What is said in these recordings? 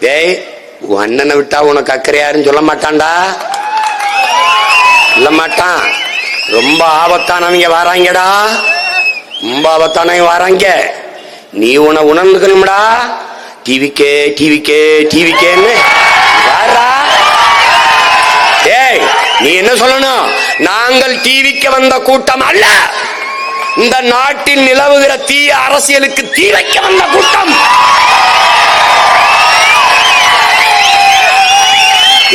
டேய் உன் அண்ணனை விட்டா உனக்கு அக்கறை யாருன்னு சொல்ல மாட்டான்டா. சொல்ல மாட்டான். ரொம்ப ஆபத்தானவங்க வராங்கடா. ரொம்ப ஆபத்தானவங்க வராங்க. நீ உன உணர்ந்துக்கணும்டா. டிவிக்கே டிவிக்கே டிவிக்கேன்னு. வாரா ஏய் நீ என்ன சொல்லணும்? நாங்கள் டிவிக்கு வந்த கூட்டம் அல்ல. இந்த நாட்டில் நிலவுகிற தீய அரசியலுக்கு தீ வைக்க வந்த கூட்டம்.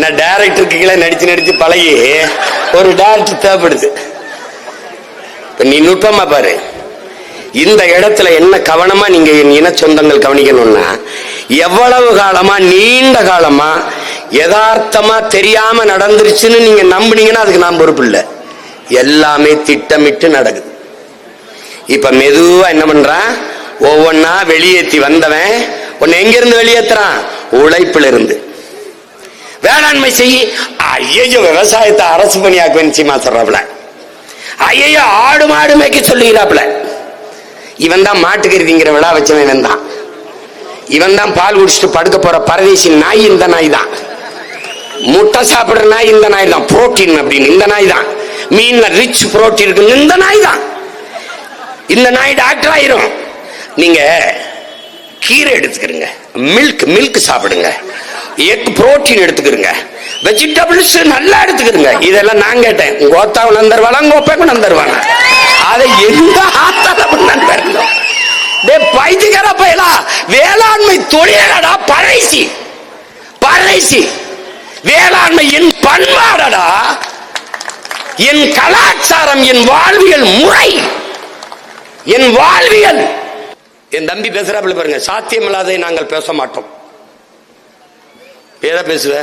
நான் டேரக்டருக்கு கீழே நடிச்சு நடிச்சு பழகி ஒரு டேரக்டர் தேவைப்படுது. நீ நுட்பமா பாரு. இந்த இடத்துல என்ன கவனமா நீங்க என் இன சொந்தங்கள் கவனிக்கணும்னா எவ்வளவு காலமா நீண்ட காலமா யதார்த்தமா தெரியாம நடந்துருச்சுன்னு நீங்க நம்புனீங்கன்னா அதுக்கு நான் பொறுப்பு இல்லை. எல்லாமே திட்டமிட்டு நடக்குது. இப்ப மெதுவா என்ன பண்றான்? ஒவ்வொன்னா வெளியேற்றி வந்தவன். உன்னை எங்கிருந்து வெளியேற்றுறான் உழைப்பிலிருந்து. வேளாண்மை செய்ய ஐயோ விவசாயத்தை அரசு பணியாக்குவேன் நிச்சயமா சொல்றாப்ல ஐயோ ஆடு மாடு மேய்க்க சொல்லுகிறாப்ல இவன் தான் மாட்டுக்கருதிங்கிற விழா வச்சவன் இவன் தான் இவன் தான் பால் குடிச்சிட்டு படுக்க போற பரதேசி நாய் இந்த நாய் தான் முட்டை சாப்பிடுற நாய் இந்த நாய் தான் புரோட்டீன் அப்படின்னு இந்த நாய் தான் மீன்ல ரிச் புரோட்டீன் இருக்கு இந்த நாய் தான் இந்த நாய் டாக்டர் ஆயிரும். நீங்க கீரை எடுத்துக்கிறீங்க. மில்க் மில்க் சாப்பிடுங்க. எக் புரோட்டீன் எடுத்துக்கிறீங்க. வெஜிடபிள்ஸ் நல்லா எடுத்துக்கிறீங்க. இதெல்லாம் நான் கேட்டேன். கோத்தாவும் நந்தருவாங்க கோப்பைக்கும் நந்தருவாங்க அதை எந்த ஆத்தால நந்தருங்க டே பைத்தியக்கார பயலா. வேளாண்மை தொழிலடா பழைசி பழைசி வேளாண்மை என் பண்பாடடா. என் கலாச்சாரம் என் வாழ்வியல் முறை. என் வாழ்வியல் என் தம்பி பேசுறாப்புல பாருங்க. சாத்தியமில்லாததை நாங்கள் பேச மாட்டோம். எதை பேசுவ?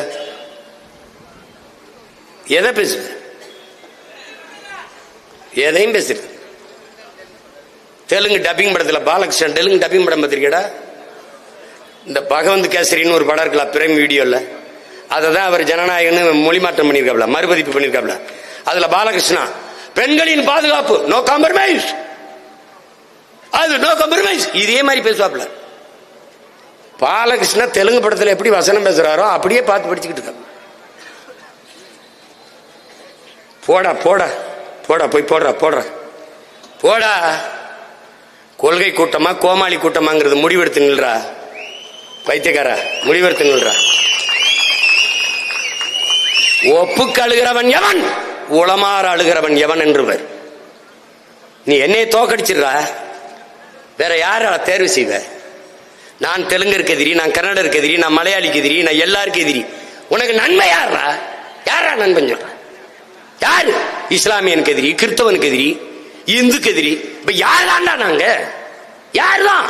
எதை பேசுவ? எதையும் பேசுறது. தெலுங்கு டப்பிங் படத்தில் பாலகிருஷ்ணன் தெலுங்கு டப்பிங் படம் பார்த்துருக்கேடா இந்த பகவந்த் கேசரின்னு ஒரு படம் இருக்கலாம் பிரைம் வீடியோவில் அதை தான் அவர் ஜனநாயகன்னு மொழி மாற்றம் பண்ணியிருக்காப்ல மறுபதிப்பு பண்ணியிருக்காப்ல அதில் பாலகிருஷ்ணா பெண்களின் பாதுகாப்பு நோ காம்ப்ரமைஸ் நோ காம்ப்ரமைஸ் இதே மாதிரி பேசுவாப்ல பாலகிருஷ்ணா தெலுங்கு படத்துல எப்படி வசனம் பேசுறாரோ அப்படியே பார்த்து படிச்சுக்கிட்டு இருக்க போடா போடா போடா போய் போடுறா போடுறா. போடா. கொள்கை கூட்டமா கோமாளி கூட்டமாங்கிறது முடிவெடுத்து நில்றா. பைத்தியக்காரா முடிவெடுத்து நில்றா. ஒப்புக்கு அழுகிறவன் எவன்? உளமாற அழுகிறவன் எவன் என்றுவர். நீ என்னைய தோக்கடிச்சிடுறா? வேற யார தேர்வு செய்வ? நான் தெலுங்கருக்கு எதிரி நான் கன்னடருக்கு எதிரி நான் மலையாளிக்கு எதிரி நான் எல்லாருக்கும் எதிரி. உனக்கு நன்மை யாரா யாரா நண்பன் சொல்ற? யாரு? இஸ்லாமியனுக்கு எதிரி கிறிஸ்தவனுக்கு எதிரி இந்துக்கு எதிரி. இப்ப யார் தான்டா நாங்க? யார் தான்